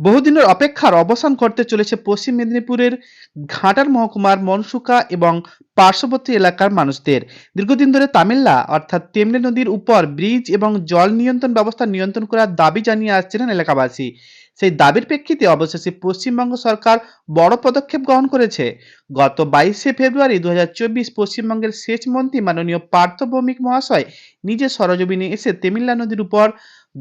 বহুদিনের অপেক্ষার অবসান ঘটতে চলেছে পশ্চিম মেদিনীপুরের ঘাটার মহকুমার মনসুকা এবং পার্শ্ববর্তী এলাকার মানুষদের। দীর্ঘদিন ধরে তামিল্লা, অর্থাৎ তেমনে নদীর উপর ব্রিজ এবং জল নিয়ন্ত্রণ ব্যবস্থা নিয়ন্ত্রণ করার দাবি জানিয়ে আসছিলেন এলাকাবাসী। সেই দাবির প্রেক্ষিতে অবশেষে পশ্চিমবঙ্গ সরকার বড় পদক্ষেপ গ্রহণ করেছে। গত বাইশে ফেব্রুয়ারি দু হাজার চব্বিশ পশ্চিমবঙ্গের সেচ মন্ত্রী মাননীয় পার্থ ভৌমিক মহাশয় নিজে সরজমিনে এসে তেমিল্লা নদীর উপর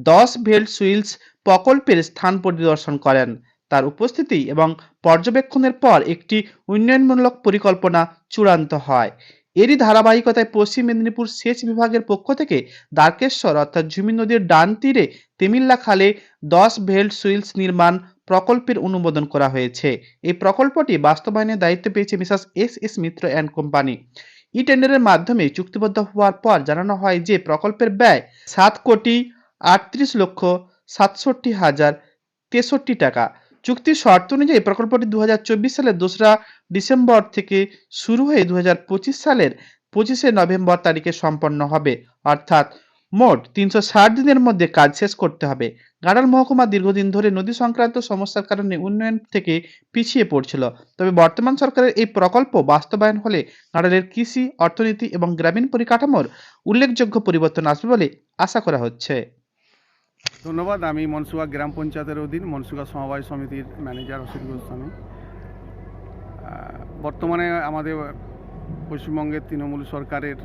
দশ ভেল্ট সুইলস প্রকল্পের স্থান পরিদর্শন করেন। তার উপস্থিতি এবং পর্যবেক্ষণের পর একটি উন্নয়নমূলক পরিকল্পনা চূড়ান্ত হয়। এরই ধারাবাহিকতায় পশ্চিম মেদিনীপুর সেচ বিভাগের পক্ষ থেকে দ্বারকেশ্বর অর্থাৎ ঝুমি নদীর ডান তীরে তেমিল্লা খালে দশ ভেল্ট সুইলস নির্মাণ প্রকল্পের অনুমোদন করা হয়েছে। এই প্রকল্পটি বাস্তবায়নের দায়িত্ব পেয়েছে messrs S S Mitra and company. E টেন্ডারের মাধ্যমে চুক্তিবদ্ধ হওয়ার পর জানানো হয় যে প্রকল্পের ব্যয় সাত কোটি আটত্রিশ লক্ষ সাতষট্টি হাজার তেষট্টি টাকা। চুক্তির শর্ত অনুযায়ী প্রকল্পটি দু হাজার চব্বিশ সালের দোসরা ডিসেম্বর থেকে শুরু হয়ে দু হাজার পঁচিশ সালের পঁচিশে নভেম্বর তারিখে সম্পন্ন হবে। অর্থাৎ মোট তিনশো ষাট দিনের মধ্যে কাজ শেষ করতে হবে। গাড়াল মহকুমা দীর্ঘদিন ধরে নদী সংক্রান্ত সমস্যার কারণে উন্নয়ন থেকে পিছিয়ে পড়ছিল। তবে বর্তমান সরকারের এই প্রকল্প বাস্তবায়ন হলে গাড়ালের কৃষি, অর্থনীতি এবং গ্রামীণ পরিকাঠামোর উল্লেখযোগ্য পরিবর্তন আসবে বলে আশা করা হচ্ছে। ধন্যবাদ। আমি মনসুয়া গ্রাম পঞ্চায়েতের অধীন মনসুয়া সমবায় সমিতির ম্যানেজার অসিত গোস্বামী বর্তমানে আমাদের পশ্চিমবঙ্গের তৃণমূল সরকারের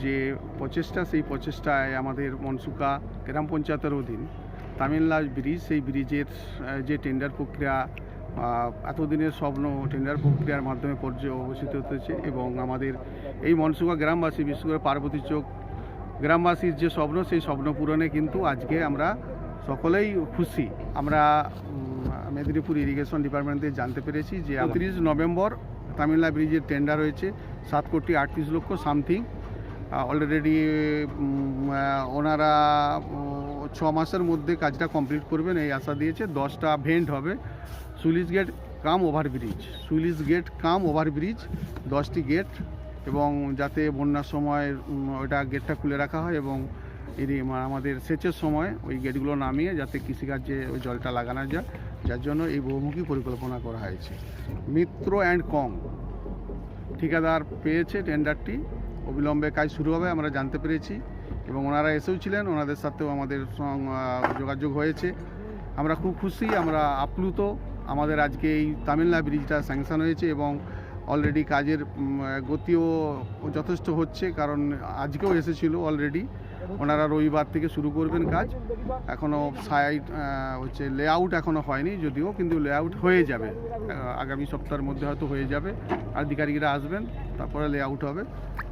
যে প্রচেষ্টা, সেই প্রচেষ্টায় আমাদের মনসুকা গ্রাম পঞ্চায়েতের অধীন তামিলনাড় ব্রিজ, সেই ব্রিজের যে টেন্ডার প্রক্রিয়া এতদিনের স্বপ্ন টেন্ডার প্রক্রিয়ার মাধ্যমে পর্যায়ে অবস্থিত হতেছে এবং আমাদের এই মনসুকা গ্রামবাসী, বিশেষ করে পার্বতী চোক গ্রামবাসীর যে স্বপ্ন, সেই স্বপ্ন পূরণে কিন্তু আজকে আমরা সকলেই খুশি। আমরা মেদিনীপুর ইরিগেশন ডিপার্টমেন্ট থেকে জানতে পেরেছি যে তিরিশ নভেম্বর তামিলনাড়ু ব্রিজের টেন্ডার হয়েছে, সাত কোটি আটত্রিশ লক্ষ সামথিং অলরেডি ওনারা ছ মাসের মধ্যে কাজটা কমপ্লিট করবেন এই আশা দিয়েছে। দশটা ভেন্ট হবে। Sluice gate cum overbridge sluice gate cum overbridge দশটি গেট এবং যাতে বন্যার সময় ওইটা গেটটা খুলে রাখা হয় এবং এর আমাদের সেচের সময় ওই গেটগুলো নামিয়ে যাতে কৃষিকার্যে ওই জলটা লাগানো যায়। যার জন্য এই বহুমুখী পরিকল্পনা করা হয়েছে। মিত্র অ্যান্ড কং ঠিকাদার পেয়েছে টেন্ডারটি অবিলম্বে কাজ শুরু হবে, আমরা জানতে পেরেছি। এবং ওনারা এসেও ছিলেন, ওনাদের সাথেও আমাদের যোগাযোগ হয়েছে। আমরা খুব খুশি, আমরা আপ্লুত। আমাদের আজকে এই তামিলনাড়ু ব্রিজটা স্যাংশন হয়েছে এবং অলরেডি কাজের গতিও যথেষ্ট হচ্ছে, কারণ আজকেও এসেছিল অলরেডি ওনারা রবিবার থেকে শুরু করবেন কাজ। এখনও সাইট হচ্ছে লেআউট এখনও হয়নি যদিও, কিন্তু লেআউট হয়ে যাবে। আগামী সপ্তাহের মধ্যে হয়তো হয়ে যাবে। আধিকারিকরা আসবেন, তারপরে লেআউট হবে।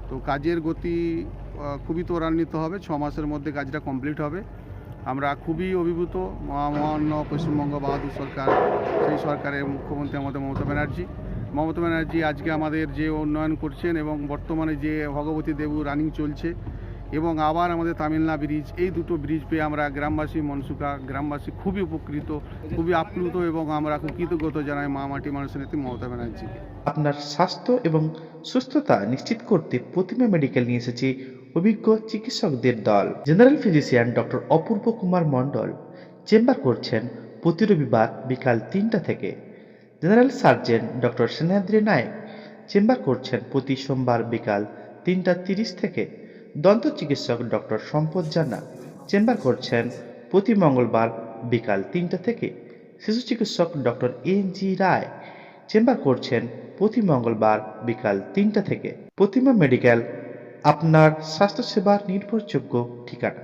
তো কাজের গতি খুবই ত্বরান্বিত হবে। ছ মাসের মধ্যে কাজটা কমপ্লিট হবে। আমরা খুবই অভিভূত মহা- মহান্য পশ্চিমবঙ্গ বাহাদুর সরকার, সেই সরকারের মুখ্যমন্ত্রী আমাদের মমতা ব্যানার্জি। মমতা ব্যানার্জি আজকে আমাদের যে উন্নয়ন করছেন এবং বর্তমানে যে ভগবতী দেবু রানিং চলছে এবং আবার আমাদের তামিলনা ব্রিজ এই দুটো ব্রিজ পেয়ে আমরা গ্রামবাসী মনসুকা গ্রামবাসী খুবই উপকৃত, খুবই আপ্লুত এবং আমরা খুব কৃতজ্ঞতা জানাই মা মাটি মানুষের নেত্রী মমতা ব্যানার্জিকে। আপনার স্বাস্থ্য এবং সুস্থতা নিশ্চিত করতে প্রতিমা মেডিকেল নিয়ে এসেছে অভিজ্ঞ চিকিৎসকদের দল। General physician doctor Apurba Kumar Mondal. Chamber করছেন প্রতি রবিবার বিকাল তিনটা থেকে। General surgeon doctor Senadri Nayak chamber করছেন প্রতি সোমবার বিকাল তিনটা তিরিশ থেকে। দন্ত চিকিৎসক ডক্টর সম্পদ জানা চেম্বার করছেন প্রতি মঙ্গলবার বিকাল তিনটা থেকে। শিশু চিকিৎসক doctor N G Roy chamber করছেন প্রতি মঙ্গলবার বিকাল তিনটা থেকে। প্রতিমা মেডিকেল, আপনার স্বাস্থ্যসেবার নির্ভরযোগ্য ঠিকানা।